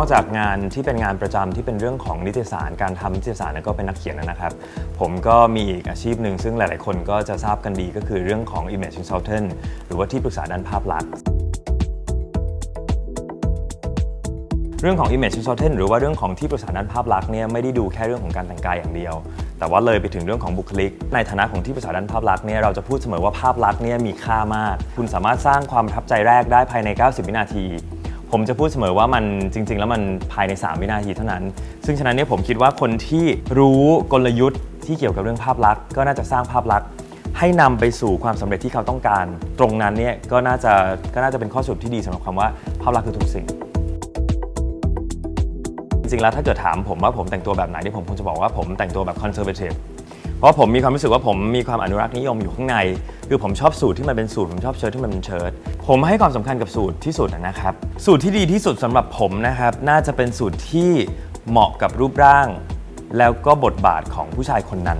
นอกจากงานที่เป็นงานประจำที่เป็นเรื่องของนิตยสารการทำนิตยสารแล้วก็เป็นนักเขียนนะครับ ผมก็มีอีกอาชีพหนึ่งซึ่งหลาย ๆ คนก็จะทราบกันดีก็คือเรื่องของ image consultant หรือว่าที่ปรึกษาด้านภาพลักษณ์เรื่องของ image consultant หรือว่าเรื่องของที่ปรึกษาด้านภาพลักษณ์เนี่ยไม่ได้ดูแค่เรื่องของการแต่งกายอย่างเดียว แต่ว่าเลยไปถึงเรื่องของบุคลิก ในฐานะของที่ปรึกษาด้านภาพลักษณ์เนี่ยเราจะพูดเสมอว่าภาพลักษณ์เนี่ยมีค่ามาก คุณสามารถสร้างความประทับใจแรกได้ภายใน 90 วินาที ผมจะพูดเสมอว่ามันจริง ๆ แล้วมันภายใน 3 วินาทีเท่านั้น ซึ่งฉะนั้นเนี่ยผมคิดว่าคนที่รู้กลยุทธ์ที่เกี่ยวกับเรื่องภาพลักษณ์ก็น่าจะสร้างภาพลักษณ์ให้นำไปสู่ความสำเร็จที่เขาต้องการ ตรงนั้นเนี่ยก็น่าจะก็น่าจะเป็นข้อสรุปที่ดีสำหรับคำว่าภาพลักษณ์คือทุกสิ่ง จริงๆแล้วถ้าเกิดถามผมว่าผมแต่งตัวแบบไหนที่ผมคงจะบอกว่าผมแต่งตัวแบบคอนเซอร์เวทีฟ เพราะผมมีความรู้สึกว่าผมมีความอนุรักษ์นิยมอยู่ข้างใน คือผมชอบสูตรที่มันเป็นสูตร ผมชอบเชิ้ตที่มันเป็นเชิ้ตผมให้ความสำคัญกับสูตรที่สุดนะครับ สูตรที่ดีที่สุดสำหรับผมนะครับ น่าจะเป็นสูตรที่เหมาะกับรูปร่าง แล้วก็บทบาทของผู้ชายคนนั้น